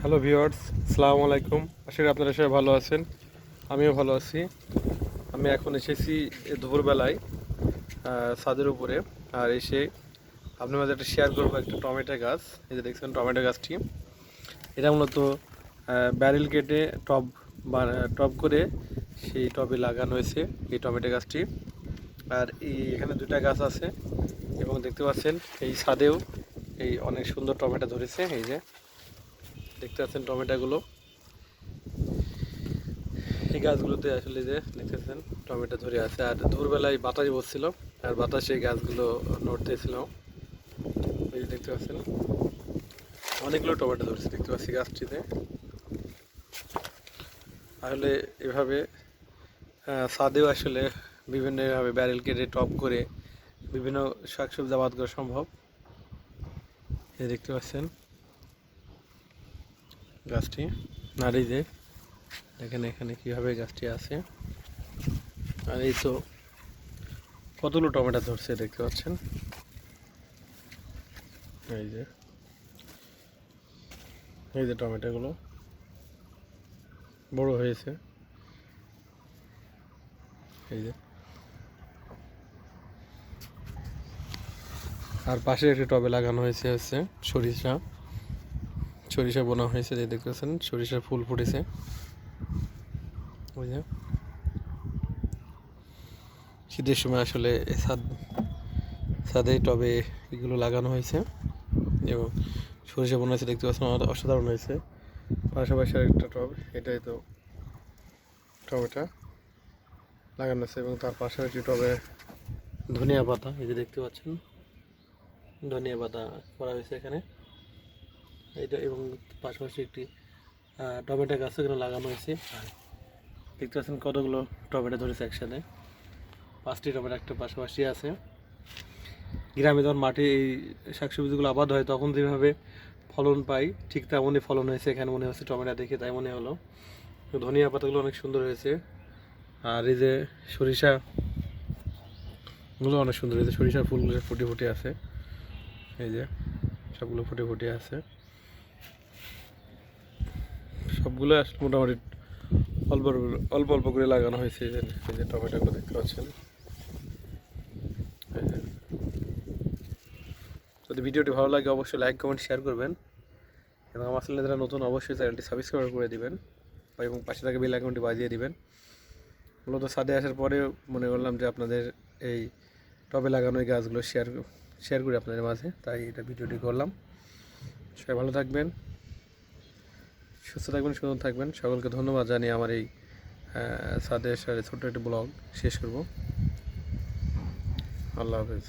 Hello viewers আসসালামু আলাইকুম। আশা করি আপনারা সবাই ভালো আছেন। আমিও ভালো আছি। আমি এখন এসেছি দুপুরবেলায় ছাদের উপরে। আর এসে আপনার মাঝে একটা শেয়ার করব একটা টমেটো গাছ। এই যে দেখছেন টমেটো গাছটি। এটা মূলত ব্যারেল কেটে টব টব করে সেই টবে লাগানো হয়েছে এই টমেটো গাছটি। আর এই এখানে দুটা গাছ আছে এবং দেখতে পাচ্ছেন এই ছাদেও এই অনেক সুন্দর টমেটো ধরেছে, এই যে। দেখতে পাচ্ছেন টমেটোগুলো। এই গাছগুলোতে আসলে যে দেখতেছেন টমেটো ধরে আছে। আর দুপুরবেলায় বাতাস বসছিল, আর বাতাসে গাছগুলো নড়তেছিল। দেখতে পাচ্ছেন, অনেকগুলো টমেটো ধরছে, দেখতে পাচ্ছি গাছটিতে। আসলে এভাবে ছাদেও আসলে বিভিন্নভাবে ব্যারেল কেটে, টপ করে বিভিন্ন শাকসবজি আবাদ করা সম্ভব। দেখতে পাচ্ছেন গাছটি। যে, দেখেন এখানে কীভাবে গাছটি আছে। আর এই তো কতগুলো টমেটো ধরছে দেখতে পাচ্ছেন? এই যে এই যে টমেটোগুলো বড় হয়েছে। এই যে, আর পাশে একটি টবে লাগানো হয়েছে হচ্ছে সরিষা। সরিষা বোনা হয়েছে যে দেখতেছেন, সরিষার ফুল ফুটেছে। যে। শীতের সময় আসলে ছাদ ছাদে টবে এগুলো লাগানো হয়েছে। এবং সরিষা বোনা হয়েছে, দেখতে পাচ্ছেন অসাধারণ হয়েছে। পাশাপাশি আরেকটা টব, এটাই তো টবেটা লাগানো আছে এবং তার পাশাপাশি টবে ধনিয়া পাতা, এই যে দেখতে পাচ্ছেন, ধনিয়া পাতা করা হয়েছে এখানে। এটা এবং পাশাপাশি একটি টমেটো গাছ এখানে লাগানো হয়েছে। দেখতে পাচ্ছেন কতগুলো টমেটো ধরেছে একসাথে। পাঁচটি টমেটো, একটা পাশাপাশি আছে। গ্রামে যখন মাঠে এই শাকসবজিগুলো আবাদ হয়, তখন যেভাবে ফলন পাই, ঠিক তেমনই ফলন হয়েছে। এখানে মনে হচ্ছে টমেটো দেখে তাই মনে হলো। ধনিয়া পাতাগুলো অনেক সুন্দর হয়েছে। আর এই যে সরিষা গুলো অনেক সুন্দর হয়েছে। সরিষার ফুলগুলো ফুটে ফুটে আছে। এই যে সবগুলো ফুটে ফুটে আছে। সবগুলো মোটামুটি অল্প অল্প- অল্প করে লাগানো হয়েছে এই যে টমেটোগুলো দেখতে পাচ্ছেন। যদি ভিডিওটি ভালো লাগে, অবশ্যই লাইক, কমেন্ট, শেয়ার করবেন। এবং আমার চ্যানেলে যারা নতুন, অবশ্যই চ্যানেলটি সাবস্ক্রাইব করে দিবেন। এবং পাশে থাকা বেল আইকনটি বাজিয়ে দিবেন। মূলত ছাদে আসার পরে মনে করলাম যে আপনাদের এই টবে লাগানো এই গাছগুলো শেয়ার শেয়ার করি আপনাদের মাঝে। তাই এটা ভিডিওটি করলাম। সবাই ভালো থাকবেন। সুস্থ থাকবেন, সুন্দর থাকবেন। সকলকে ধন্যবাদ জানিয়ে আমার এই ছাদে এসে ছোট্ট একটি ব্লগ শেষ করব। আল্লাহ হাফেজ।